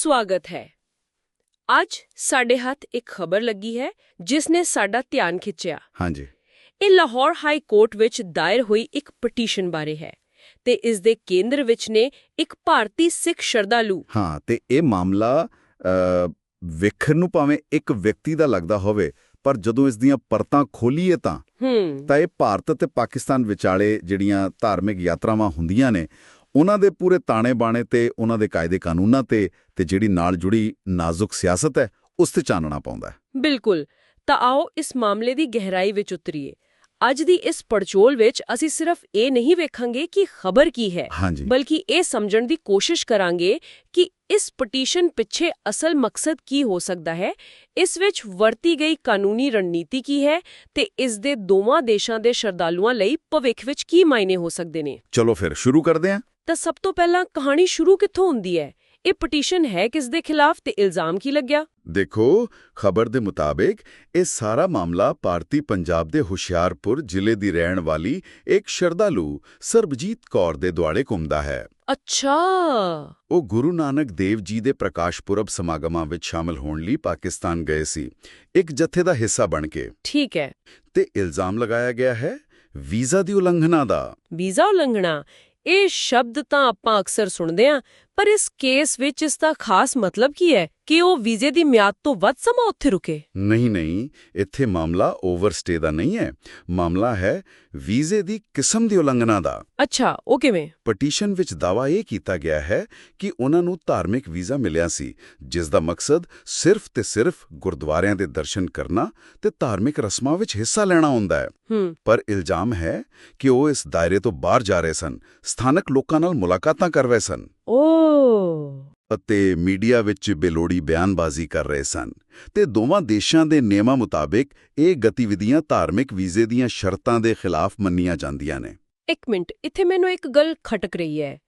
ਸਵਾਗਤ ਹੈ। ਅੱਜ ਸਾਡੇ ਹੱਥ ਇੱਕ ਖਬਰ ਲੱਗੀ ਹੈ ਜਿਸ ਨੇ ਸਾਡਾ ਧਿਆਨ ਖਿੱਚਿਆ। ਹਾਂਜੀ। ਇਹ ਲਾਹੌਰ ਹਾਈ ਕੋਰਟ ਵਿੱਚ ਦਾਇਰ ਹੋਈ ਇੱਕ ਪਟੀਸ਼ਨ ਬਾਰੇ ਹੈ ਤੇ ਇਸ ਦੇ ਕੇਂਦਰ ਵਿੱਚ ਨੇ ਇੱਕ ਭਾਰਤੀ ਸਿੱਖ ਸ਼ਰਧਾਲੂ ਹਾਂ ਤੇ ਇਹ ਮਾਮਲਾ ਵੇਖਣ ਨੂੰ ਭਾਵੇਂ ਇੱਕ ਵਿਅਕਤੀ ਦਾ ਲੱਗਦਾ ਹੋਵੇ ਪਰ ਜਦੋਂ ਇਸ ਦੀਆਂ ਪਰਤਾਂ ਖੋਲੀਏ ਤਾਂ ਤਾਂ ਇਹ ਭਾਰਤ ਅਤੇ ਪਾਕਿਸਤਾਨ ਵਿਚਾਲੇ ਜਿਹੜੀਆਂ ਧਾਰਮਿਕ ਯਾਤਰਾਵਾਂ ਹੁੰਦੀਆਂ ਨੇ ਉਹਨਾਂ ਦੇ ਪੂਰੇ ਤਾਣੇ ਬਾਣੇ ਤੇ ਉਹਨਾਂ ਦੇ ਕਾਇਦੇ ਕਾਨੂੰਨਾਂ ਤੇ ਤੇ ਜਿਹੜੀ ਨਾਲ ਜੁੜੀ ਨਾਜ਼ੁਕ ਸਿਆਸਤ ਹੈ ਉਸ ਤੇ ਚਾਨਣਾ ਪਾਉਂਦਾ ਬਿਲਕੁਲ। ਤਾਂ ਆਓ ਇਸ ਮਾਮਲੇ ਦੀ ਗਹਿਰਾਈ ਵਿੱਚ ਉਤਰੀਏ। ਅੱਜ ਦੀ ਇਸ ਪੜਚੋਲ ਵਿੱਚ ਅਸੀਂ ਸਿਰਫ ਇਹ ਨਹੀਂ ਵੇਖਾਂਗੇ ਕਿ ਖਬਰ ਕੀ ਹੈ ਬਲਕਿ ਇਹ ਸਮਝਣ ਦੀ ਕੋਸ਼ਿਸ਼ ਕਰਾਂਗੇ ਕਿ ਇਸ ਪਟੀਸ਼ਨ ਪਿੱਛੇ ਅਸਲ ਮਕਸਦ ਕੀ ਹੋ ਸਕਦਾ ਹੈ ਇਸ ਵਿੱਚ ਵਰਤੀ ਗਈ ਕਾਨੂੰਨੀ ਰਣਨੀਤੀ ਕੀ ਹੈ ਤੇ ਇਸ ਦੇ ਦੋਵਾਂ ਦੇਸ਼ਾਂ ਦੇ ਸ਼ਰਧਾਲੂਆਂ ਲਈ ਭਵਿੱਖ ਵਿੱਚ ਕੀ ਮਾਇਨੇ ਹੋ ਸਕਦੇ ਨੇ। ਚਲੋ ਫਿਰ ਸ਼ੁਰੂ ਕਰਦੇ ਹਾਂ। ਤਾਂ ਸਭ ਤੋਂ ਪਹਿਲਾਂ ਕਹਾਣੀ ਸ਼ੁਰੂ ਕਿੱਥੋਂ ਹੁੰਦੀ ਹੈ? ਇਹ ਪਟੀਸ਼ਨ ਹੈ ਕਿਸ ਦੇ ਖਿਲਾਫ ਤੇ ਇਲਜ਼ਾਮ ਕੀ ਲੱਗਿਆ? ਦੇਖੋ ਖਬਰ ਦੇ ਮੁਤਾਬਿਕ ਇਹ ਸਾਰਾ ਮਾਮਲਾ ਭਾਰਤੀ ਪੰਜਾਬ ਦੇ ਹੁਸ਼ਿਆਰਪੁਰ ਜ਼ਿਲ੍ਹੇ ਦੀ ਰਹਿਣ ਵਾਲੀ ਇੱਕ ਸ਼ਰਧਾਲੂ ਸਰਬਜੀਤ ਕੌਰ ਦੇ ਦੁਆਲੇ ਘੁੰਮਦਾ ਹੈ। ਅੱਛਾ! ਉਹ ਗੁਰੂ ਨਾਨਕ ਦੇਵ ਜੀ ਦੇ ਪ੍ਰਕਾਸ਼ ਪੁਰਬ ਸਮਾਗਮਾਂ ਵਿੱਚ ਸ਼ਾਮਲ ਹੋਣ ਲਈ ਪਾਕਿਸਤਾਨ ਗਏ ਸੀ। ਇੱਕ ਜਥੇ ਦਾ ਹਿੱਸਾ ਬਣ ਕੇ। ਠੀਕ ਹੈ। ਤੇ ਇਲਜ਼ਾਮ ਲਗਾਇਆ ਗਿਆ ਹੈ ਵੀਜ਼ਾ ਦੀ ਉਲੰਘਣਾ ਦਾ। ਵੀਜ਼ਾ ਉਲੰਘਣਾ? ਇਹ ਸ਼ਬਦ ਤਾਂ ਆਪਾਂ ਅਕਸਰ ਸੁਣਦੇ ਹਾਂ ਪਰ ਇਸ ਕੇਸ ਵਿੱਚ ਇਸ ਦਾ ਖਾਸ ਮਤਲਬ ਕੀ ਹੈ ਕਿ ਉਹ ਵੀਜ਼ੇ ਦੀ ਮਿਆਦ ਤੋਂ ਵੱਧ ਸਮਾਂ ਉੱਥੇ ਰੁਕੇ? ਨਹੀਂ ਨਹੀਂ ਇੱਥੇ ਮਾਮਲਾ ਓਵਰਸਟੇ ਦਾ ਨਹੀਂ ਹੈ। ਮਾਮਲਾ ਹੈ ਵੀਜ਼ੇ ਦੀ ਕਿਸਮ ਦੀ ਉਲੰਘਣਾ ਦਾ। ਅੱਛਾ ਉਹ ਕਿਵੇਂ? ਪਟੀਸ਼ਨ ਵਿੱਚ ਦਾਵਾ ਇਹ ਕੀਤਾ ਗਿਆ ਹੈ ਕਿ ਉਹਨਾਂ ਨੂੰ ਧਾਰਮਿਕ ਵੀਜ਼ਾ ਮਿਲਿਆ ਸੀ ਜਿਸ ਦਾ ਮਕਸਦ ਸਿਰਫ ਤੇ ਸਿਰਫ ਗੁਰਦੁਆਰਿਆਂ ਦੇ ਦਰਸ਼ਨ ਕਰਨਾ ਤੇ ਧਾਰਮਿਕ ਰਸਮਾਂ ਵਿੱਚ ਹਿੱਸਾ ਲੈਣਾ ਹੁੰਦਾ ਹੈ। ਹੂੰ। ਪਰ ਇਲਜ਼ਾਮ ਹੈ ਕਿ ਉਹ ਇਸ ਦਾਇਰੇ ਤੋਂ ਬਾਹਰ ਜਾ ਰਹੇ ਸਨ ਸਥਾਨਕ ਲੋਕਾਂ ਨਾਲ ਮੁਲਾਕਾਤਾਂ ਕਰ ਰਹੇ ਸਨ। ਓ ਅਤੇ ਮੀਡੀਆ ਵਿੱਚ ਬੇਲੋੜੀ ਬਿਆਨਬਾਜ਼ੀ ਕਰ ਰਹੇ ਸਨ ਤੇ ਦੋਵਾਂ ਦੇਸ਼ਾਂ ਦੇ ਨਿਯਮਾਂ ਮੁਤਾਬਿਕ ਇਹ ਗਤੀਵਿਧੀਆਂ ਧਾਰਮਿਕ ਵੀਜ਼ੇ ਦੀਆਂ ਸ਼ਰਤਾਂ ਦੇ ਖਿਲਾਫ ਮੰਨੀਆਂ ਜਾਂਦੀਆਂ ਨੇ। ਇੱਕ ਮਿੰਟ ਇੱਥੇ ਮੈਨੂੰ ਇੱਕ ਗੱਲ ਖਟਕ ਰਹੀ ਹੈ।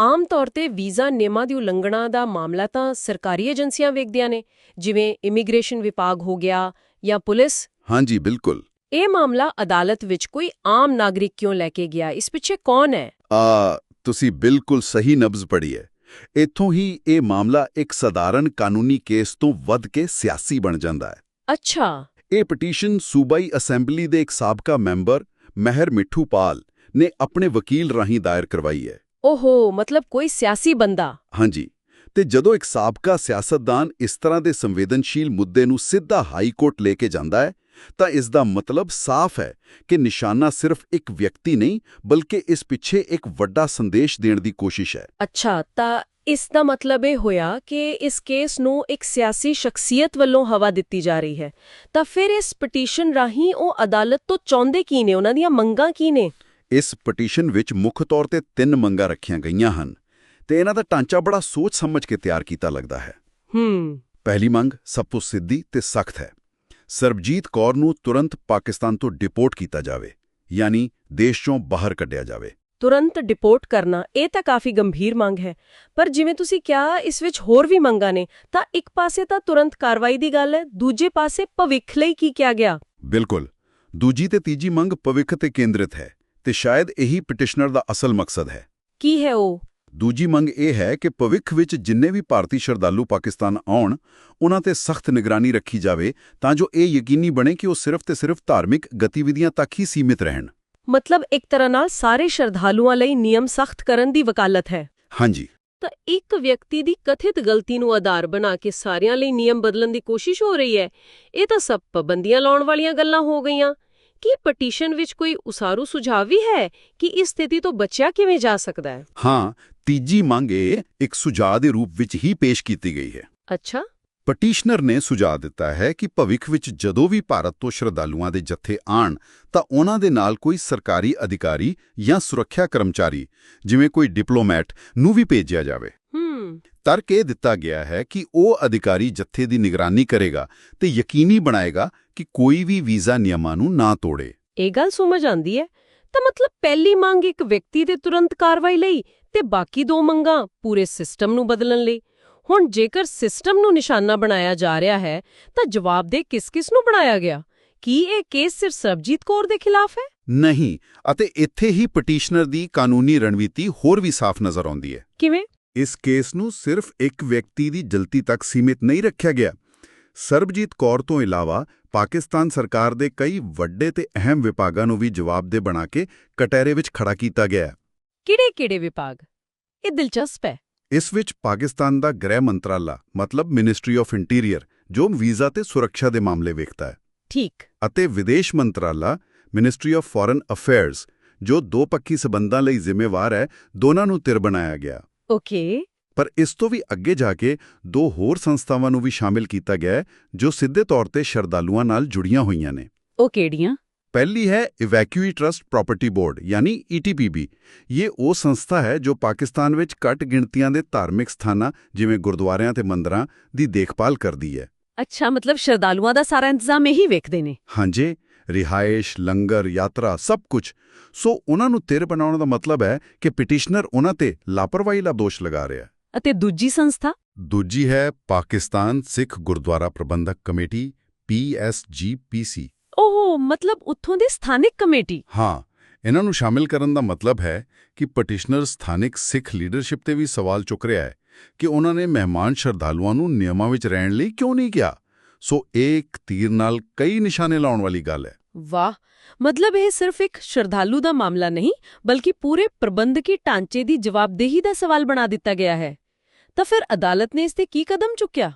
ਆਮ ਤੌਰ ਤੇ ਵੀਜ਼ਾ ਨਿਯਮਾਂ ਦੀ ਉਲੰਘਣਾ ਦਾ ਮਾਮਲਾ ਤਾਂ ਸਰਕਾਰੀ ਏਜੰਸੀਆਂ ਵੇਖਦੀਆਂ ਨੇ ਜਿਵੇਂ ਇਮੀਗ੍ਰੇਸ਼ਨ ਵਿਭਾਗ ਹੋ ਗਿਆ ਜਾਂ ਪੁਲਿਸ। ਹਾਂਜੀ ਬਿਲਕੁਲ। ਇਹ ਮਾਮਲਾ ਅਦਾਲਤ ਵਿੱਚ ਕੋਈ ਆਮ ਨਾਗਰਿਕ ਕਿਉਂ ਲੈ ਕੇ ਗਿਆ? ਇਸ ਪਿੱਛੇ ਕੌਣ ਹੈ? ਆ ਤੁਸੀਂ ਬਿਲਕੁਲ ਸਹੀ ਨਬਜ਼ ਪੜੀ ਹੈ। ਇੱਥੋਂ ਹੀ ਇਹ ਮਾਮਲਾ ਇੱਕ ਸਧਾਰਨ ਕਾਨੂੰਨੀ ਕੇਸ ਤੋਂ ਵੱਧ ਕੇ ਸਿਆਸੀ ਬਣ ਜਾਂਦਾ ਹੈ। ਅੱਛਾ। ਇਹ ਪਟੀਸ਼ਨ ਸੂਬਾਈ ਅਸੈਂਬਲੀ ਦੇ ਇੱਕ ਸਾਬਕਾ ਮੈਂਬਰ ਮਹਿਰ ਮਿੱਠੂ ਪਾਲ ਨੇ ਆਪਣੇ ਵਕੀਲ ਰਾਹੀਂ ਦਾਇਰ ਕਰਵਾਈ ਹੈ। ਓਹੋ ਮਤਲਬ ਕੋਈ ਸਿਆਸੀ ਬੰਦਾ। ਹਾਂਜੀ। ਤੇ ਜਦੋਂ ਇੱਕ ਸਾਬਕਾ ਸਿਆਸਤਦਾਨ ਇਸ ਤਰ੍ਹਾਂ ਦੇ ਸੰਵੇਦਨਸ਼ੀਲ ਮੁੱਦੇ ਨੂੰ ਸਿੱਧਾ ਹਾਈ ਕੋਰਟ ਲੈ ਕੇ ਜਾਂਦਾ ਹੈ ਤਾਂ ਇਸ ਦਾ ਮਤਲਬ ਸਾਫ਼ ਹੈ ਕਿ ਨਿਸ਼ਾਨਾ ਸਿਰਫ ਇੱਕ ਵਿਅਕਤੀ ਨਹੀਂ ਬਲਕਿ ਇਸ ਪਿੱਛੇ ਇੱਕ ਵੱਡਾ ਸੰਦੇਸ਼ ਦੇਣ ਦੀ ਕੋਸ਼ਿਸ਼ ਹੈ। ਅੱਛਾ ਤਾਂ ਇਸ ਦਾ ਮਤਲਬ ਇਹ ਹੋਇਆ ਕਿ ਇਸ ਕੇਸ ਨੂੰ ਇੱਕ ਸਿਆਸੀ ਸ਼ਖਸੀਅਤ ਵੱਲੋਂ ਹਵਾ ਦਿੱਤੀ ਜਾ ਰਹੀ ਹੈ। ਤਾਂ ਫਿਰ ਇਸ ਪਟੀਸ਼ਨ ਰਾਹੀਂ ਉਹ ਅਦਾਲਤ ਤੋਂ ਚਾਹੁੰਦੇ ਕੀ ਨੇ? ਉਹਨਾਂ ਦੀਆਂ ਮੰਗਾਂ ਕੀ ਨੇ? ਇਸ ਪਟੀਸ਼ਨ ਵਿੱਚ ਮੁੱਖ ਤੌਰ ਤੇ ਤਿੰਨ ਮੰਗਾਂ ਰੱਖੀਆਂ ਗਈਆਂ ਹਨ ਤੇ ਇਹਨਾਂ ਦਾ ਢਾਂਚਾ ਬੜਾ ਸੋਚ ਸਮਝ ਕੇ ਤਿਆਰ ਕੀਤਾ ਲੱਗਦਾ ਹੈ। ਹੂੰ। ਪਹਿਲੀ ਮੰਗ ਸਭ ਤੋਂ ਸਿੱਧੀ ਤੇ ਸਖਤ ਹੈ। ਸਰਬਜੀਤ ਕੌਰ ਨੂੰ ਤੁਰੰਤ ਪਾਕਿਸਤਾਨ ਤੋਂ ਡਿਪੋਰਟ ਕੀਤਾ ਜਾਵੇ ਯਾਨੀ ਦੇਸ਼ ਚੋਂ ਬਾਹਰ ਕੱਢਿਆ ਜਾਵੇ। ਤੁਰੰਤ ਡਿਪੋਰਟ ਕਰਨਾ ਇਹ ਤਾਂ ਕਾਫੀ ਗੰਭੀਰ ਮੰਗ ਹੈ। ਪਰ ਜਿਵੇਂ ਤੁਸੀਂ ਕਿਹਾ ਇਸ ਵਿੱਚ ਹੋਰ ਵੀ ਮੰਗਾਂ ਨੇ ਤਾਂ ਇੱਕ ਪਾਸੇ ਤਾਂ ਤੁਰੰਤ ਕਾਰਵਾਈ ਦੀ ਗੱਲ ਹੈ ਦੂਜੇ ਪਾਸੇ ਭਵਿੱਖ ਲਈ ਕੀ ਕਿਹਾ ਗਿਆ? ਬਿਲਕੁਲ। ਦੂਜੀ ਤੇ ਤੀਜੀ ਮੰਗ ਭਵਿੱਖ ਤੇ ਕੇਂਦਰਿਤ ਹੈ ਤੇ ਸ਼ਾਇਦ ਇਹੀ ਪਟੀਸ਼ਨਰ ਦਾ ਅਸਲ ਮਕਸਦ ਹੈ। ਕੀ ਹੈ ਉਹ? ਦੂਜੀ ਮੰਗ ਇਹ ਹੈ ਕਿ ਭਵਿੱਖ ਵਿੱਚ ਜਿੰਨੇ ਵੀ ਭਾਰਤੀ ਸ਼ਰਧਾਲੂ ਪਾਕਿਸਤਾਨ ਆਉਣ ਉਹਨਾਂ ਤੇ ਸਖਤ ਨਿਗਰਾਨੀ ਰੱਖੀ ਜਾਵੇ ਤਾਂ ਜੋ ਇਹ ਯਕੀਨੀ ਬਣੇ ਕਿ ਉਹ ਸਿਰਫ ਤੇ ਸਿਰਫ ਧਾਰਮਿਕ ਗਤੀਵਿਧੀਆਂ ਤੱਕ ਹੀ ਸੀਮਿਤ ਰਹਿਣ। ਮਤਲਬ ਇੱਕ ਤਰ੍ਹਾਂ ਨਾਲ ਸਾਰੇ ਸ਼ਰਧਾਲੂਆਂ ਲਈ ਨਿਯਮ ਸਖਤ ਕਰਨ ਦੀ ਵਕਾਲਤ ਹੈ। ਹਾਂਜੀ। ਤਾਂ ਇੱਕ ਵਿਅਕਤੀ ਦੀ ਕਥਿਤ ਗਲਤੀ ਨੂੰ ਆਧਾਰ ਬਣਾ ਕੇ ਸਾਰਿਆਂ ਲਈ ਨਿਯਮ ਬਦਲਣ ਦੀ ਕੋਸ਼ਿਸ਼ ਹੋ ਰਹੀ ਹੈ ਇਹ ਤਾਂ ਸਭ ਪਾਬੰਦੀਆਂ ਲਾਉਣ ਵਾਲੀਆਂ ਗੱਲਾਂ ਹੋ ਗਈਆਂ। ਕੀ ਪਟੀਸ਼ਨ ਵਿੱਚ ਕੋਈ ਉਸਾਰੂ ਸੁਝਾਅ ਵੀ ਹੈ ਕਿ ਇਸ ਸਥਿਤੀ ਤੋਂ ਬਚਿਆ ਕਿਵੇਂ ਜਾ ਸਕਦਾ ਹੈ? ਹਾਂ ਤੀਜੀ ਮੰਗ ਇਹ ਇੱਕ ਸੁਝਾਅ ਦੇ ਰੂਪ ਵਿੱਚ ਹੀ ਪੇਸ਼ ਕੀਤੀ ਗਈ ਹੈ। ਅੱਛਾ। ਪਟੀਸ਼ਨਰ ਨੇ ਸੁਝਾਅ ਦਿੱਤਾ ਹੈ ਕਿ ਭਵਿੱਖ ਵਿੱਚ ਜਦੋਂ ਵੀ ਭਾਰਤ ਤੋਂ ਸ਼ਰਧਾਲੂਆਂ ਦੇ ਜੱਥੇ ਆਣ ਤਾਂ ਉਹਨਾਂ ਦੇ ਨਾਲ ਕੋਈ ਸਰਕਾਰੀ ਅਧਿਕਾਰੀ ਜਾਂ ਸੁਰੱਖਿਆ ਕਰਮਚਾਰੀ ਜਿਵੇਂ ਕੋਈ ਡਿਪਲੋਮੈਟ ਨੂੰ ਵੀ ਭੇਜਿਆ ਜਾਵੇ। ਤਰਕ ਇਹ ਦਿੱਤਾ ਗਿਆ ਹੈ ਕਿ ਉਹ ਅਧਿਕਾਰੀ ਜੱਥੇ ਦੀ ਨਿਗਰਾਨੀ ਕਰੇਗਾ ਤੇ ਯਕੀਨੀ ਬਣਾਏਗਾ ਕਿ ਕੋਈ ਵੀ ਵੀਜ਼ਾ ਨਿਯਮਾਂ ਨੂੰ ਨਾ ਤੋੜੇ। ਇਹ ਗੱਲ ਸਮਝ ਆਂਦੀ ਹੈ। ਤਾਂ ਮਤਲਬ ਪਹਿਲੀ ਮੰਗ ਇੱਕ ਵਿਅਕਤੀ ਦੇ ਤੁਰੰਤ ਕਾਰਵਾਈ ਲਈ ਤੇ ਬਾਕੀ ਦੋ ਮੰਗਾਂ ਪੂਰੇ ਸਿਸਟਮ ਨੂੰ ਬਦਲਣ ਲਈ। ਹੁਣ ਜੇਕਰ ਸਿਸਟਮ ਨੂੰ ਨਿਸ਼ਾਨਾ ਬਣਾਇਆ ਜਾ ਰਿਹਾ ਹੈ ਤਾਂ ਜਵਾਬ ਦੇ ਕਿਸ-ਕਿਸ ਨੂੰ ਬਣਾਇਆ ਗਿਆ? ਕੀ ਇਹ ਕੇਸ ਸਿਰਫ ਸਰਬਜੀਤ ਕੌਰ ਦੇ ਖਿਲਾਫ ਹੈ? ਨਹੀਂ ਅਤੇ ਇੱਥੇ ਹੀ ਪਟੀਸ਼ਨਰ ਦੀ ਕਾਨੂੰਨੀ ਰਣਨੀਤੀ ਹੋਰ ਵੀ ਸਾਫ਼ ਨਜ਼ਰ ਆਉਂਦੀ ਹੈ। ਕਿਵੇਂ? ਇਸ ਕੇਸ ਨੂੰ ਸਿਰਫ ਇੱਕ ਵਿਅਕਤੀ ਦੀ ਜਲਤੀ ਤੱਕ ਸੀਮਿਤ ਨਹੀਂ ਰੱਖਿਆ ਗਿਆ। ਸਰਬਜੀਤ ਕੌਰ ਤੋਂ ਇਲਾਵਾ ਪਾਕਿਸਤਾਨ ਸਰਕਾਰ ਦੇ ਕਈ ਵੱਡੇ ਤੇ ਅਹਿਮ ਵਿਭਾਗਾਂ ਨੂੰ ਵੀ ਜਵਾਬਦੇ ਬਣਾ ਕੇ ਕਟਹਿਰੇ ਵਿੱਚ ਖੜਾ ਕੀਤਾ ਗਿਆ। ਕਿਹੜੇ-ਕਿਹੜੇ ਵਿਭਾਗ? ਇਹ ਦਿਲਚਸਪ ਹੈ। ਇਸ ਵਿੱਚ ਪਾਕਿਸਤਾਨ ਦਾ ਗ੍ਰਹਿ ਮੰਤਰਾਲਾ ਮਤਲਬ ਮਿਨਿਸਟਰੀ ਆਫ ਇੰਟੀਰੀਅਰ ਜੋ ਵੀਜ਼ਾ ਤੇ ਸੁਰੱਖਿਆ ਦੇ ਮਾਮਲੇ ਵੇਖਦਾ ਹੈ। ਠੀਕ। ਅਤੇ ਵਿਦੇਸ਼ ਮੰਤਰਾਲਾ ਮਿਨਿਸਟਰੀ ਆਫ ਫੋਰਨ ਅਫੇਅਰਸ ਜੋ ਦੋ ਪੱਖੀ ਸਬੰਧਾਂ ਲਈ ਜ਼ਿੰਮੇਵਾਰ ਹੈ ਦੋਨਾਂ ਨੂੰ ਧਿਰ ਬਣਾਇਆ ਗਿਆ। ਓਕੇ। ਪਰ ਇਸ ਤੋਂ ਵੀ ਅੱਗੇ ਜਾ ਕੇ ਦੋ ਹੋਰ ਸੰਸਥਾਵਾਂ ਨੂੰ ਵੀ ਸ਼ਾਮਿਲ ਕੀਤਾ ਗਿਆ ਜੋ ਸਿੱਧੇ ਤੌਰ ਤੇ ਸ਼ਰਧਾਲੂਆਂ ਨਾਲ ਜੁੜੀਆਂ ਹੋਈਆਂ ਨੇ। ਉਹ ਕਿਹੜੀਆਂ? ਪਹਿਲੀ ਹੈ ਇਵੈਕਿਊਈ ਟਰਸਟ ਪ੍ਰਾਪਰਟੀ ਬੋਰਡ ਯਾਨੀ ETPB ਇਹ ਉਹ ਸੰਸਥਾ ਹੈ ਜੋ ਪਾਕਿਸਤਾਨ ਵਿੱਚ ਘੱਟ ਗਿਣਤੀਆਂ ਦੇ ਧਾਰਮਿਕ ਸਥਾਨਾਂ ਜਿਵੇਂ ਗੁਰਦੁਆਰਿਆਂ ਤੇ ਮੰਦਰਾਂ ਦੀ ਦੇਖਭਾਲ ਕਰਦੀ ਹੈ। ਅੱਛਾ ਮਤਲਬ ਸ਼ਰਧਾਲੂਆਂ ਦਾ ਸਾਰਾ ਇੰਤਜ਼ਾਮ ਇਹੀ ਵੇਖਦੇ ਨੇ? ਹਾਂਜੀ ਰਿਹਾਇਸ਼ ਲੰਗਰ ਯਾਤਰਾ ਸਭ ਕੁਝ। ਸੋ ਉਹਨਾਂ ਨੂੰ ਧਿਰ ਬਣਾਉਣ ਦਾ ਮਤਲਬ ਹੈ ਕਿ ਪਿਟੀਸ਼ਨਰ ਉਹਨਾਂ ਤੇ ਲਾਪਰਵਾਹੀ ਦਾ ਦੋਸ਼ ਲਗਾ ਰਿਹਾ ਹੈ। ਅਤੇ ਦੂਜੀ ਸੰਸਥਾ? ਦੂਜੀ ਹੈ ਪਾਕਿਸਤਾਨ ਸਿੱਖ ਗੁਰਦੁਆਰਾ ਪ੍ਰਬੰਧਕ ਕਮੇਟੀ PSGPC ਓਹ ਮਤਲਬ ਉੱਥੋਂ ਦੀ ਸਥਾਨਿਕ ਕਮੇਟੀ? ਹਾਂ ਇਹਨਾਂ ਨੂੰ ਸ਼ਾਮਿਲ ਕਰਨ ਦਾ ਮਤਲਬ ਹੈ ਕਿ ਪਟੀਸ਼ਨਰ ਸਥਾਨਿਕ ਸਿੱਖ ਲੀਡਰਸ਼ਿਪ ਤੇ ਵੀ ਸਵਾਲ ਚੁੱਕ ਰਿਹਾ ਹੈ ਕਿ ਉਹਨਾਂ ਨੇ ਮਹਿਮਾਨ ਸ਼ਰਧਾਲੂਆਂ ਨੂੰ ਨਿਯਮਾਂ ਵਿੱਚ ਰਹਿਣ ਲਈ ਕਿਉਂ ਨਹੀਂ ਕਿਹਾ? ਸੋ ਇੱਕ ਤੀਰ ਨਾਲ ਕਈ ਨਿਸ਼ਾਨੇ ਲਾਉਣ ਵਾਲੀ ਗੱਲ ਹੈ। ਵਾਹ! ਮਤਲਬ ਇਹ ਸਿਰਫ ਇੱਕ ਸ਼ਰਧਾਲੂ ਦਾ ਮਾਮਲਾ ਨਹੀਂ ਬਲਕਿ ਪੂਰੇ ਪ੍ਰਬੰਧਕੀ ਢਾਂਚੇ ਦੀ ਜਵਾਬਦੇਹੀ ਦਾ ਸਵਾਲ ਬਣਾ ਦਿੱਤਾ ਗਿਆ ਹੈ। ਤਾਂ ਫਿਰ ਅਦਾਲਤ ਨੇ ਇਸ ਤੇ ਕੀ ਕਦਮ ਚੁੱਕਿਆ?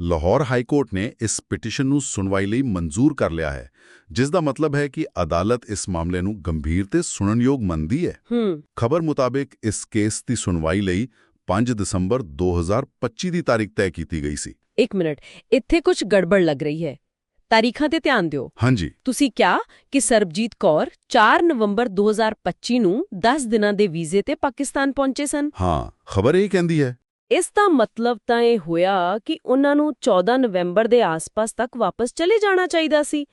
ਲਾਹੌਰ ਹਾਈ ਕੋਰਟ ਨੇ ਇਸ ਪਟੀਸ਼ਨ ਨੂੰ ਸੁਣਵਾਈ ਲਈ ਮਨਜ਼ੂਰ ਕਰ ਲਿਆ ਹੈ ਜਿਸ ਦਾ ਮਤਲਬ ਹੈ ਕਿ ਅਦਾਲਤ ਇਸ ਮਾਮਲੇ ਨੂੰ ਗੰਭੀਰ ਤੇ ਸੁਣਨਯੋਗ ਮੰਨਦੀ ਹੈ। ਖਬਰ ਮੁਤਾਬਿਕ ਇਸ ਕੇਸ ਦੀ ਸੁਣਵਾਈ ਲਈ 5 ਦਸੰਬਰ 2025 ਦੀ ਤਾਰੀਖ ਤੈਅ ਕੀਤੀ ਗਈ ਸੀ। ਇੱਕ ਮਿੰਟ ਇੱਥੇ ਕੁਝ ਗੜਬੜ ਲੱਗ ਰਹੀ ਹੈ। ਤਾਰੀਖਾਂ ਤੇ ਧਿਆਨ ਦਿਓ। ਹਾਂਜੀ। ਤੁਸੀਂ ਕਿਹਾ ਕਿ ਸਰਬਜੀਤ ਕੌਰ 4 ਨਵੰਬਰ 2025 ਨੂੰ 10 ਦਿਨਾਂ ਦੇ ਵੀਜ਼ੇ ਤੇ ਪਾਕਿਸਤਾਨ ਪਹੁੰਚੇ ਸਨ। ਹਾਂ ਖਬਰ ਇਹ ਕਹਿੰਦੀ ਹੈ ਇਸ ਦਾ ਮਤਲਬ ਤਾਂ ਇਹ ਹੋਇਆ ਕਿ ਉਹਨਾਂ ਨੂੰ 14 ਨਵੰਬਰ ਦੇ ਆਸ-ਪਾਸ ਤੱਕ ਵਾਪਸ ਚਲੇ ਜਾਣਾ ਚਾਹੀਦਾ ਸੀ।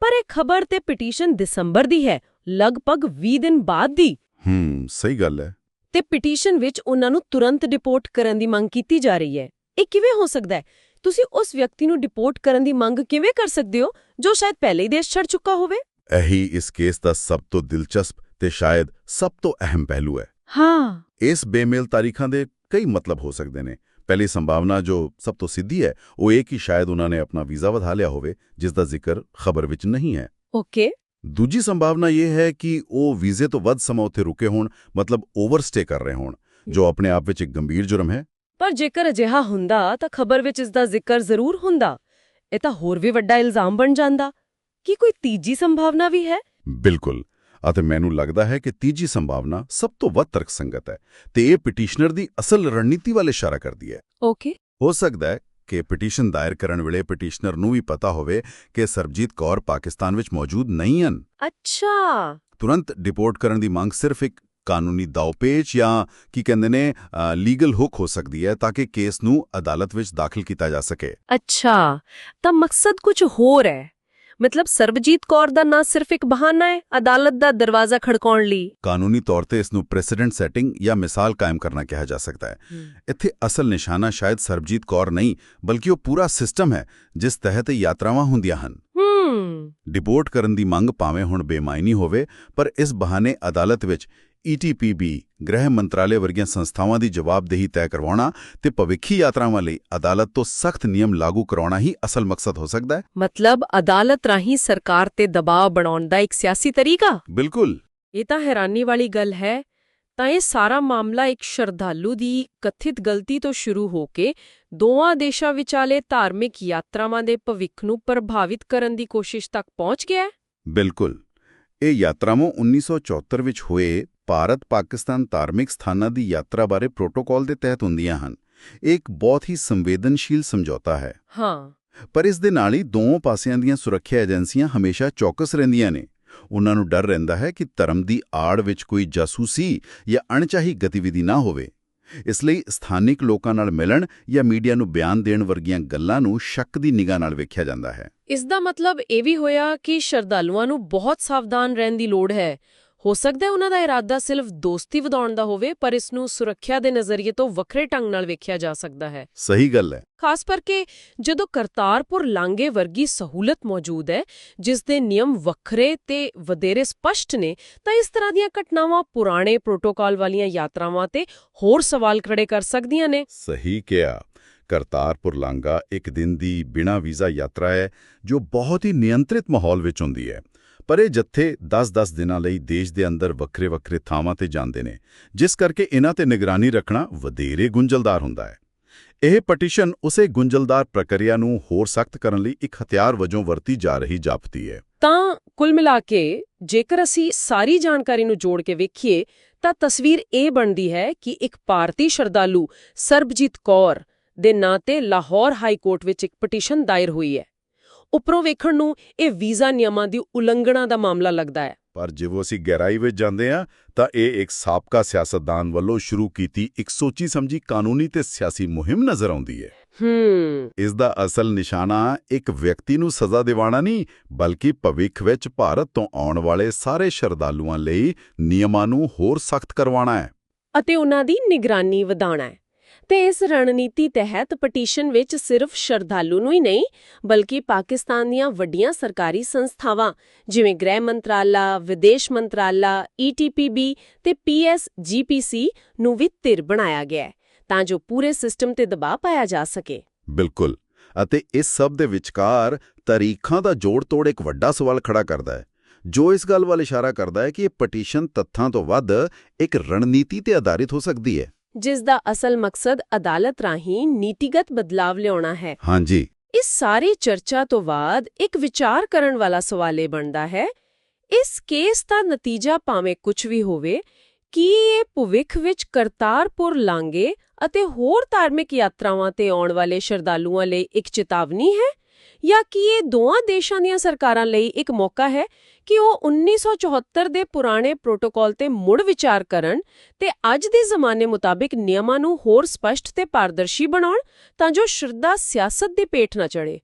ਪਰ ਇਹ ਖਬਰ ਤੇ ਪਟੀਸ਼ਨ ਦਸੰਬਰ ਦੀ ਹੈ ਲਗਭਗ 20 ਦਿਨ ਬਾਅਦ ਦੀ। ਹੂੰ ਸਹੀ ਗੱਲ ਹੈ। ਤੇ ਪਟੀਸ਼ਨ ਵਿੱਚ ਉਹਨਾਂ ਨੂੰ ਤੁਰੰਤ ਡਿਪੋਰਟ ਕਰਨ ਦੀ ਮੰਗ ਕੀਤੀ ਜਾ ਰਹੀ ਹੈ। ਇਹ ਕਿਵੇਂ ਹੋ ਸਕਦਾ ਹੈ? ਤੁਸੀਂ ਉਸ ਵਿਅਕਤੀ ਨੂੰ ਡਿਪੋਰਟ ਕਰਨ ਦੀ ਮੰਗ ਕਿਵੇਂ ਕਰ ਸਕਦੇ ਹੋ ਜੋ ਸ਼ਾਇਦ ਪਹਿਲੇ ਹੀ ਦੇਸ਼ ਛੱਡ ਚੁੱਕਾ ਹੋਵੇ? ਇਹੀ ਇਸ ਕੇਸ ਦਾ ਸਭ ਤੋਂ ਦਿਲਚਸਪ ਤੇ ਸ਼ਾਇਦ ਸਭ ਤੋਂ ਅਹਿਮ ਪਹਿਲੂ ਹੈ। ਹਾਂ। ਇਸ ਬੇਮੇਲ ਤਾਰੀਖਾਂ ਦੇ ਕਈ ਮਤਲਬ ਹੋ ਸਕਦੇ ਨੇ। ਪਹਿਲੀ ਸੰਭਾਵਨਾ ਜੋ ਸਭ ਤੋਂ ਸਿੱਧੀ ਹੈ ਉਹ ਇਹ ਕਿ ਸ਼ਾਇਦ ਉਹਨਾਂ ਨੇ ਆਪਣਾ ਵੀਜ਼ਾ ਵਧਾ ਲਿਆ ਹੋਵੇ ਜਿਸ ਦਾ ਜ਼ਿਕਰ ਖਬਰ ਵਿੱਚ ਨਹੀਂ ਹੈ। ਓਕੇ। ਦੂਜੀ ਸੰਭਾਵਨਾ ਇਹ ਹੈ ਕਿ ਉਹ ਵੀਜ਼ੇ ਤੋਂ ਵੱਧ ਸਮਾਂ ਉੱਥੇ ਰੁਕੇ ਹੋਣ ਮਤਲਬ ਓਵਰਸਟੇ ਕਰ ਰਹੇ ਹੋਣ ਜੋ ਆਪਣੇ ਆਪ ਵਿੱਚ ਇੱਕ ਗੰਭੀਰ ਜੁਰਮ ਹੈ। ਪਰ ਜੇਕਰ ਅਜਿਹਾ ਹੁੰਦਾ ਤਾਂ ਖਬਰ ਵਿੱਚ ਇਸ ਦਾ ਜ਼ਿਕਰ ਜ਼ਰੂਰ ਹੁੰਦਾ। ਇਹ ਤਾਂ ਹੋਰ ਵੀ ਵੱਡਾ ਇਲਜ਼ਾਮ ਬਣ ਜਾਂਦਾ। ਕੀ ਕੋਈ ਤੀਜੀ ਸੰਭਾਵਨਾ ਵੀ ਹੈ? ਬਿਲਕੁਲ। ਅਤੇ ਮੈਨੂੰ ਲੱਗਦਾ ਹੈ ਕਿ ਤੀਜੀ ਸੰਭਾਵਨਾ ਸਭ ਤੋਂ ਵੱਧ ਤਰਕਸੰਗਤ ਹੈ ਤੇ ਇਹ ਪਟੀਸ਼ਨਰ ਦੀ ਅਸਲ ਰਣਨੀਤੀ ਵੱਲ ਇਸ਼ਾਰਾ ਕਰਦੀ ਹੈ। ਓਕੇ। ਹੋ ਸਕਦਾ ਹੈ ਕਿ ਪਟੀਸ਼ਨ ਦਾਇਰ ਕਰਨ ਵੇਲੇ ਪਟੀਸ਼ਨਰ ਨੂੰ ਵੀ ਪਤਾ ਹੋਵੇ ਕਿ ਸਰਬਜੀਤ ਕੌਰ ਪਾਕਿਸਤਾਨ ਵਿੱਚ ਮੌਜੂਦ ਨਹੀਂ ਹਨ। ਅੱਛਾ। ਤੁਰੰਤ ਡਿਪੋਰਟ ਕਰਨ ਦੀ ਮੰਗ ਸਿਰਫ ਇੱਕ ਕਾਨੂੰਨੀ ਦਾਅਪੇਚ ਜਾਂ ਕੀ ਕਹਿੰਦੇ ਨੇ ਲੀਗਲ ਹੁਕ ਹੋ ਸਕਦੀ ਹੈ ਤਾਂ ਕਿ ਕੇਸ ਨੂੰ ਅਦਾਲਤ ਵਿੱਚ ਦਾਖਲ ਕੀਤਾ ਜਾ ਸਕੇ। ਅੱਛਾ। ਤਾਂ ਮਕਸਦ ਕੁਝ ਹੋਰ ਹੈ। ਮਤਲਬ ਸਰਬਜੀਤ ਕੌਰ ਦਾ ਨਾਂ ਸਿਰਫ ਇੱਕ ਬਹਾਨਾ ਹੈ ਅਦਾਲਤ ਦਾ ਦਰਵਾਜ਼ਾ ਖੜਕਾਉਣ ਲਈ। ਕਾਨੂੰਨੀ ਤੌਰ ਤੇ ਇਸ ਨੂੰ ਪ੍ਰੈਸੀਡੈਂਟ ਸੈਟਿੰਗ ਜਾਂ ਮਿਸਾਲ ਕਾਇਮ ਕਰਨਾ ਕਿਹਾ ਜਾ ਸਕਦਾ ਹੈ। ਇੱਥੇ ਅਸਲ ਨਿਸ਼ਾਨਾ ਸ਼ਾਇਦ ਸਰਬਜੀਤ ਕੌਰ ਨਹੀਂ ਬਲਕਿ ਉਹ ਪੂਰਾ ਸਿਸਟਮ ਹੈ ਜਿਸ ਤਹਿਤ ਯਾਤਰਾਵਾਂ ਹੁੰਦੀਆਂ ਹਨ। ਡਿਪੋਰਟ ਕਰਨ ਦੀ ਮੰਗ ਭਾਵੇਂ ਹੁਣ ਬੇਮਾਇਨੀ ਹੋਵੇ ਪਰ ਇਸ ਬਹਾਨੇ ਅਦਾਲਤ ਵਿੱਚ ETPB ਗ੍ਰਹਿ ਮੰਤਰਾਲੇ ਵਰਗੀਆਂ ਸੰਸਥਾਵਾਂ ਦੀ ਜਵਾਬਦੇਹੀ ਤੈਅ ਕਰਵਾਉਣਾ ਤੇ ਭਵਿੱਖੀ ਯਾਤਰਾਵਾਂ ਲਈ ਅਦਾਲਤ ਤੋਂ ਸਖਤ ਨਿਯਮ ਲਾਗੂ ਕਰਾਉਣਾ ਹੀ ਅਸਲ ਮਕਸਦ ਹੋ ਸਕਦਾ ਹੈ। ਮਤਲਬ ਅਦਾਲਤ ਰਾਹੀਂ ਸਰਕਾਰ ਤੇ ਦਬਾਅ ਬਣਾਉਣ ਦਾ ਇੱਕ ਸਿਆਸੀ ਤਰੀਕਾ? ਬਿਲਕੁਲ। ਇਹ ਤਾਂ ਹੈਰਾਨੀ ਵਾਲੀ ਗੱਲ ਹੈ। ਤਾਂ ਇਹ ਸਾਰਾ ਮਾਮਲਾ ਇੱਕ ਸ਼ਰਧਾਲੂ ਦੀ ਕਥਿਤ ਗਲਤੀ ਤੋਂ ਸ਼ੁਰੂ ਹੋ ਕੇ ਦੋਵਾਂ ਦੇਸ਼ਾਂ ਵਿਚਾਲੇ ਧਾਰਮਿਕ ਯਾਤਰਾਵਾਂ ਦੇ ਭਵਿੱਖ ਨੂੰ ਪ੍ਰਭਾਵਿਤ ਕਰਨ ਦੀ ਕੋਸ਼ਿਸ਼ ਤੱਕ ਪਹੁੰਚ ਗਿਆ ਬਿਲਕੁਲ। ਇਹ ਯਾਤਰਾਵਾਂ 1974 ਵਿੱਚ ਹੋਏ ਭਾਰਤ-ਪਾਕਿਸਤਾਨ ਧਾਰਮਿਕ ਸਥਾਨਾਂ ਦੀ ਯਾਤਰਾ ਬਾਰੇ ਪ੍ਰੋਟੋਕਾਲ ਦੇ ਤਹਿਤ ਹੁੰਦੀਆਂ ਹਨ। ਇਹ ਇੱਕ ਬਹੁਤ ਹੀ ਸੰਵੇਦਨਸ਼ੀਲ ਸਮਝੌਤਾ ਹੈ। ਹਾਂ। ਪਰ ਇਸ ਦੇ ਨਾਲ ਹੀ ਦੋਵੇਂ ਪਾਸਿਆਂ ਦੀਆਂ ਸੁਰੱਖਿਆ ਏਜੰਸੀਆਂ ਹਮੇਸ਼ਾ ਚੌਕਸ ਰਹਿੰਦੀਆਂ ਨੇ। ਉਹਨਾਂ ਨੂੰ ਡਰ ਰਹਿੰਦਾ ਹੈ ਕਿ ਧਰਮ ਦੀ ਆੜ ਵਿੱਚ ਕੋਈ ਜਾਸੂਸੀ ਜਾਂ ਅਣਚਾਹੀ ਗਤੀਵਿਧੀ ਨਾ ਹੋਵੇ। ਇਸ ਲਈ ਸਥਾਨਿਕ ਲੋਕਾਂ ਨਾਲ ਮਿਲਣ ਜਾਂ ਮੀਡੀਆ ਨੂੰ ਬਿਆਨ ਦੇਣ ਵਰਗੀਆਂ ਗੱਲਾਂ ਨੂੰ ਸ਼ੱਕ ਦੀ ਨਿਗਾਹ ਨਾਲ ਵੇਖਿਆ ਜਾਂਦਾ ਹੈ। ਇਸ ਦਾ ਮਤਲਬ ਇਹ ਵੀ ਹੋਇਆ ਕਿ ਸ਼ਰਧਾਲੂਆਂ ਨੂੰ ਬਹੁਤ ਸਾਵਧਾਨ ਰਹਿਣ ਦੀ ਲੋੜ ਹੈ। ਹੋ ਸਕਦਾ ਹੈ ਉਹਨਾਂ ਦਾ ਇਰਾਦਾ ਸਿਰਫ ਦੋਸਤੀ ਵਧਾਉਣ ਦਾ ਹੋਵੇ ਪਰ ਇਸ ਨੂੰ ਸੁਰੱਖਿਆ ਦੇ ਨਜ਼ਰੀਏ ਤੋਂ ਵੱਖਰੇ ਢੰਗ ਨਾਲ ਵੇਖਿਆ ਜਾ ਸਕਦਾ ਹੈ। ਸਹੀ ਗੱਲ ਹੈ। ਖਾਸ ਕਰਕੇ ਜਦੋਂ ਕਰਤਾਰਪੁਰ ਲਾਂਘੇ ਵਰਗੀ ਸਹੂਲਤ ਮੌਜੂਦ ਹੈ ਜਿਸ ਦੇ ਨਿਯਮ ਵੱਖਰੇ ਤੇ ਵਧੇਰੇ ਸਪਸ਼ਟ ਨੇ ਤਾਂ ਇਸ ਤਰ੍ਹਾਂ ਦੀਆਂ ਘਟਨਾਵਾਂ ਪੁਰਾਣੇ ਪ੍ਰੋਟੋਕਾਲ ਵਾਲੀਆਂ ਯਾਤਰਾਵਾਂ ਤੇ ਹੋਰ ਸਵਾਲ ਖੜੇ ਕਰ ਸਕਦੀਆਂ ਨੇ। ਸਹੀ ਕਿਹਾ। ਕਰਤਾਰਪੁਰ ਲਾਂਘਾ ਇੱਕ ਦਿਨ ਦੀ ਬਿਨਾਂ ਵੀਜ਼ਾ ਯਾਤਰਾ ਹੈ ਜੋ ਬਹੁਤ ਹੀ ਨਿਯੰਤਰਿਤ ਮਾਹੌਲ ਵਿੱਚ ਹੁੰਦੀ ਹੈ। ਪਰ ਇਹ ਜੱਥੇ 10-10 ਦਿਨਾਂ ਲਈ ਦੇਸ਼ ਦੇ ਅੰਦਰ ਵੱਖਰੇ-ਵੱਖਰੇ ਥਾਵਾਂ ਤੇ ਜਾਂਦੇ ਨੇ, ਜਿਸ ਕਰਕੇ ਇਹਨਾਂ ਤੇ ਨਿਗਰਾਨੀ ਰੱਖਣਾ ਵਧੇਰੇ ਗੁੰਝਲਦਾਰ ਹੁੰਦਾ ਹੈ। ਇਹ ਪਟੀਸ਼ਨ ਉਸੇ ਗੁੰਝਲਦਾਰ ਪ੍ਰਕਿਰਿਆ ਨੂੰ ਹੋਰ ਸਖਤ ਕਰਨ ਲਈ ਇੱਕ ਹਥਿਆਰ ਵਜੋਂ ਵਰਤੀ ਜਾ ਰਹੀ ਜਾਪਦੀ ਹੈ। ਤਾਂ ਕੁੱਲ ਮਿਲਾ ਕੇ ਜੇਕਰ ਅਸੀਂ ਸਾਰੀ ਜਾਣਕਾਰੀ ਨੂੰ ਜੋੜ ਕੇ ਵੇਖੀਏ, ਤਾਂ ਤਸਵੀਰ ਇਹ ਬਣਦੀ ਹੈ ਕਿ ਇੱਕ ਭਾਰਤੀ ਸ਼ਰਧਾਲੂ ਸਰਬਜੀਤ ਕੌਰ ਦੇ ਨਾਂ ਤੇ ਲਾਹੌਰ ਹਾਈ ਕੋਰਟ ਵਿੱਚ ਇੱਕ ਪਟੀਸ਼ਨ ਦਾਇਰ ਹੋਈ ਹੈ। ਉੱਪਰੋਂ ਵੇਖਣ ਨੂੰ ਇਹ ਵੀਜ਼ਾ ਨਿਯਮਾਂ ਦੀ ਉਲੰਘਣਾ ਦਾ ਮਾਮਲਾ ਲੱਗਦਾ ਹੈ। ਪਰ ਜਦੋਂ ਅਸੀਂ ਗਹਿਰਾਈ ਵਿੱਚ ਜਾਂਦੇ ਹਾਂ ਤਾਂ ਇਹ ਇੱਕ ਸਾਬਕਾ ਸਿਆਸਤਦਾਨ ਵੱਲੋਂ ਸ਼ੁਰੂ ਕੀਤੀ ਇੱਕ ਸੋਚੀ ਸਮਝੀ ਕਾਨੂੰਨੀ ਤੇ ਸਿਆਸੀ ਮੁਹਿੰਮ ਨਜ਼ਰ ਆਉਂਦੀ ਹੈ। ਹੂੰ। ਇਸ ਦਾ ਅਸਲ ਨਿਸ਼ਾਨਾ ਇੱਕ ਵਿਅਕਤੀ ਨੂੰ ਸਜ਼ਾ ਦਿਵਾਣਾ ਨਹੀਂ ਬਲਕਿ ਭਵਿੱਖ ਵਿੱਚ ਭਾਰਤ ਤੋਂ ਆਉਣ ਵਾਲੇ ਸਾਰੇ ਸ਼ਰਧਾਲੂਆਂ ਲਈ ਨਿਯਮਾਂ ਨੂੰ ਹੋਰ ਸਖਤ ਕਰਵਾਉਣਾ ਹੈ। ਅਤੇ ਉਹਨਾਂ ਦੀ ਨਿਗਰਾਨੀ ਵਧਾਉਣਾ ਹੈ। ਤੇ ਇਸ ਰਣਨੀਤੀ ਤਹਿਤ ਪਟੀਸ਼ਨ ਵਿੱਚ ਸਿਰਫ ਸ਼ਰਧਾਲੂ ਨੂੰ ਹੀ ਨਹੀਂ, ਬਲਕਿ ਪਾਕਿਸਤਾਨ ਦੀਆਂ ਵੱਡੀਆਂ ਸਰਕਾਰੀ ਸੰਸਥਾਵਾਂ, ਜਿਵੇਂ ਗ੍ਰਹਿ ਮੰਤਰਾਲਾ, ਵਿਦੇਸ਼ ਮੰਤਰਾਲਾ ਈਟੀਪੀਬੀ ਤੇ ਪੀਐਸਜੀਪੀਸੀ ਨੂੰ ਵੀ ਧਿਰ ਬਣਾਇਆ ਗਿਆ ਤਾਂ ਜੋ ਪੂਰੇ ਸਿਸਟਮ ਤੇ ਦਬਾਅ ਪਾਇਆ ਜਾ ਸਕੇ। ਬਿਲਕੁਲ, ਅਤੇ ਇਸ ਸਭ ਦੇ ਵਿਚਕਾਰ ਤਾਰੀਖਾਂ ਦਾ ਜੋੜ-ਤੋੜ ਇੱਕ ਵੱਡਾ ਸਵਾਲ ਖੜਾ ਕਰਦਾ ਹੈ, ਜੋ ਇਸ ਗੱਲ ਵੱਲ ਇਸ਼ਾਰਾ ਕਰਦਾ ਹੈ ਕਿ ਇਹ ਪਟੀਸ਼ਨ ਤੱਥਾਂ ਤੋਂ ਵੱਧ ਇੱਕ ਰਣਨੀਤੀ ਤੇ ਆਧਾਰਿਤ ਹੋ ਸਕਦੀ ਹੈ। ਜਿਸ ਦਾ ਅਸਲ ਮਕਸਦ ਅਦਾਲਤ ਰਾਹੀਂ ਨੀਤੀਗਤ ਬਦਲਾਵ ਲਿਆਉਣਾ ਹੈ। ਹਾਂਜੀ। ਇਸ ਸਾਰੀ ਚਰਚਾ ਤੋਂ ਬਾਅਦ ਇੱਕ ਵਿਚਾਰ ਕਰਨ ਵਾਲਾ ਸਵਾਲ ਇਹ ਬਣਦਾ ਹੈ ਇਸ ਕੇਸ ਦਾ ਨਤੀਜਾ ਭਾਵੇਂ ਕੁਝ ਵੀ ਹੋਵੇ ਕੀ ਇਹ ਭਵਿੱਖ ਵਿੱਚ ਕਰਤਾਰਪੁਰ ਲਾਂਗੇ ਅਤੇ ਹੋਰ ਧਾਰਮਿਕ ਯਾਤਰਾਵਾਂ ਤੇ ਆਉਣ ਵਾਲੇ ਸ਼ਰਧਾਲੂਆਂ ਲਈ ਇੱਕ ਚੇਤਾਵਨੀ ਹੈ? ਜਾਂ ਕੀ ਇਹ ਦੋਵਾਂ ਦੇਸ਼ਾਂ ਦੀਆਂ ਸਰਕਾਰਾਂ ਲਈ ਇੱਕ ਮੌਕਾ ਹੈ ਕਿ ਉਹ 1974 ਦੇ ਪੁਰਾਣੇ ਪ੍ਰੋਟੋਕਾਲ ਤੇ ਮੁੜ ਵਿਚਾਰ ਕਰਨ ਤੇ ਅੱਜ ਦੇ ਜ਼ਮਾਨੇ ਮੁਤਾਬਿਕ ਨਿਯਮਾਂ ਨੂੰ ਹੋਰ ਸਪਸ਼ਟ ਤੇ ਪਾਰਦਰਸ਼ੀ ਬਣਾਉਣ ਤਾਂ ਜੋ ਸ਼ਰਧਾ ਸਿਆਸਤ ਦੇ ਪੇਟ ਨਾ ਚੜੇ